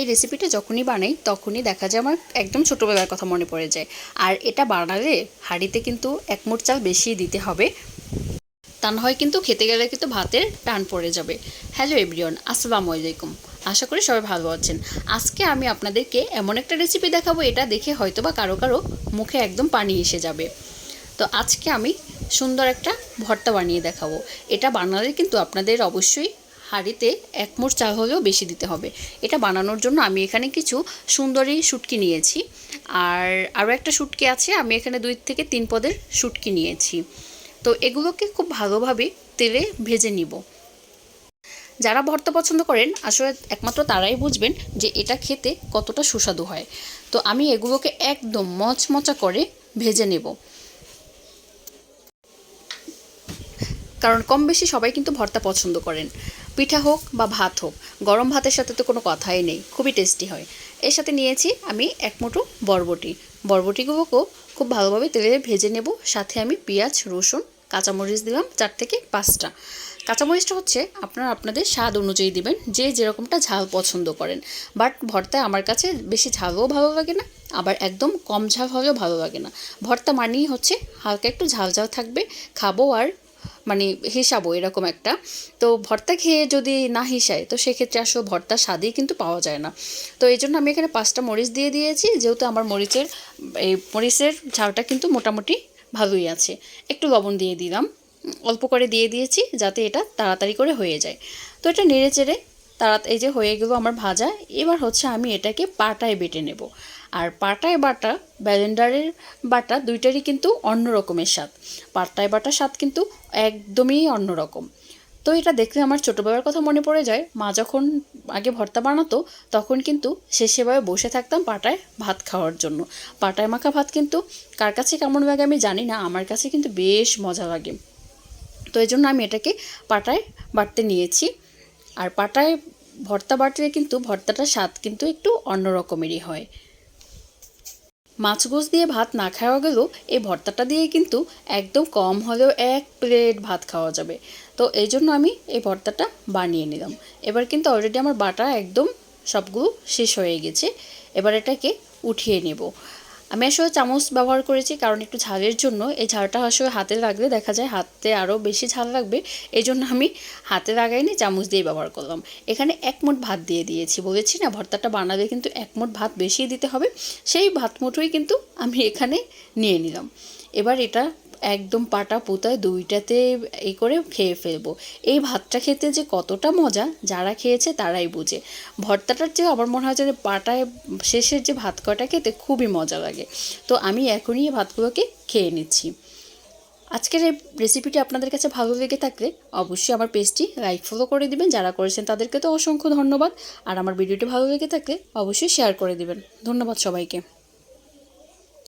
এই রেসিপিটা যখনই বানাই, তখনই দেখা যায় আমার একদম ছোটোবেলার কথা মনে পড়ে যায়। আর এটা বানালে হাঁড়িতে কিন্তু এক মুঠ চাল বেশি দিতে হবে। তা না হয় কিন্তু খেতে গেলে কিন্তু ভাতের টান পড়ে যাবে। হ্যালো এভরিওয়ান আসসালামু আলাইকুম। আশা করি সবাই ভালো আছেন। আজকে আমি আপনাদেরকে এমন একটা রেসিপি দেখাবো, এটা দেখে হয়তো বা কারও কারও মুখে একদম পানি এসে যাবে। তো আজকে আমি সুন্দর একটা ভর্তা বানিয়ে দেখাবো। এটা বানালে কিন্তু আপনাদের অবশ্যই হাঁড়িতে এক মুঠ চাল হলেও বেশি দিতে হবে। এটা বানানোর জন্য আমি এখানে কিছু সুন্দরী শুটকি নিয়েছি। আর আরও একটা শুটকি আছে, আমি এখানে দুই থেকে তিন পদের শুটকি নিয়েছি। তো এগুলোকে খুব ভালোভাবে তেলে ভেজে নিব। যারা ভর্তা পছন্দ করেন, আসলে একমাত্র তারাই বুঝবেন যে এটা খেতে কতটা সুস্বাদু হয়। তো আমি এগুলোকে একদম মচমচা করে ভেজে নেব। কারণ কম বেশি সবাই কিন্তু ভর্তা পছন্দ করেন। পিঠা হোক বা ভাত হোক, গরম ভাতের সাথে তো কোনো কথাই নেই, খুবই টেস্টি হয়। এর সাথে নিয়েছি আমি এক মুঠো বরবটি। বরবটিগুলোকেও খুব ভালোভাবে তেলে ভেজে নেব, সাথে আমি পেঁয়াজ, রসুন, কাঁচামরিচ দিলাম চার থেকে পাঁচটা। কাঁচামরিচটা হচ্ছে আপনারা আপনাদের স্বাদ অনুযায়ী দিবেন, যে যেরকমটা ঝাল পছন্দ করেন। বাট ভর্তায় আমার কাছে বেশি ঝালও ভালো লাগে না, আবার একদম কম ঝাল হলেও ভালো লাগে না। ভর্তা মানেই হচ্ছে হালকা একটু ঝাল ঝাল থাকবে, খাব আর মানে হেসাবো এরকম একটা। তো ভর্তা খেয়ে যদি না হেসায়, তো সেক্ষেত্রে আসলে ভর্তা স্বাদেই কিন্তু পাওয়া যায় না। তো এই জন্য আমি এখানে পাঁচটা মরিচ দিয়ে দিয়েছি, যেহেতু আমার মরিচের, এই মরিচের ঝালটা কিন্তু মোটামুটি ভালোই আছে। একটু লবণ দিয়ে দিলাম। অল্প করে দিয়ে দিয়েছি যাতে এটা তাড়াতাড়ি করে হয়ে যায়। তো এটা নেড়ে চেড়ে তাড়া এই যে হয়ে গেলো আমার ভাজা, এবার হচ্ছে আমি এটাকে পাটায় বেটে নেব। আর পাটায় বাটা, ব্যালেন্ডারের বাটা দুইটারই কিন্তু অন্য রকমের স্বাদ। পাটায় বাটা স্বাদ কিন্তু একদমই অন্যরকম তো এটা দেখলে আমার ছোটোবেলার কথা মনে পড়ে যায়। মা যখন আগে ভর্তা বানাতো, তখন কিন্তু সে সেভাবে বসে থাকতাম পাটায় ভাত খাওয়ার জন্য। পাটায় মাখা ভাত কিন্তু কার কাছে কেমন লাগে আমি জানি না, আমার কাছে কিন্তু বেশ মজা লাগে। তো এই জন্য আমি এটাকে পাটায় বাটতে নিয়েছি। আর পাটায় ভর্তা বাটলে কিন্তু ভর্তাটার স্বাদ কিন্তু একটু অন্য রকমেরই হয়। মাছ গোস দিয়ে ভাত না খাওয়া গেলেও এই ভর্তাটা দিয়ে কিন্তু একদম কম হলেও এক প্লেট ভাত খাওয়া যাবে। তো এই জন্য আমি এই ভর্তাটা বানিয়ে নিলাম। এবার কিন্তু অলরেডি আমার বাটা একদম সবগুলো শেষ হয়ে গেছে। এবার এটাকে উঠিয়ে নেব। আমি আসলে চামচ ব্যবহার করেছি কারণ একটু ঝালের জন্য। এই ঝালটা আসলে হাতে লাগলে দেখা যায় হাতে আরও বেশি ঝাল লাগবে। এই জন্য আমি হাতে লাগাইনি, চামচ দিয়ে ব্যবহার করলাম। এখানে এক মুঠ ভাত দিয়ে দিয়েছি। বলেছি না, ভর্তাটা বানাবে কিন্তু এক মুঠ ভাত বেশি দিতে হবে। সেই ভাত মুঠোই কিন্তু আমি এখানে নিয়ে নিলাম। এবার এটা একদম পাটা পুতায় দুইটাতে এই করে খেয়ে ফেলব। এই ভাতটা খেতে যে কতটা মজা, যারা খেয়েছে তারাই বুঝে। ভর্তাটার চেয়ে আমার মনে হয় যে পাটায় শেষের যে ভাত কটা খেতে খুবই মজা লাগে। তো আমি এখনই এই ভাতগুলোকে খেয়ে নিচ্ছি। আজকের এই রেসিপিটি আপনাদের কাছে ভালো লেগে থাকলে অবশ্যই আমার পেজটি লাইক ফলো করে দিবেন। যারা করেছেন তাদেরকে তো অসংখ্য ধন্যবাদ। আর আমার ভিডিওটি ভালো লেগে থাকলে অবশ্যই শেয়ার করে দিবেন। ধন্যবাদ সবাইকে।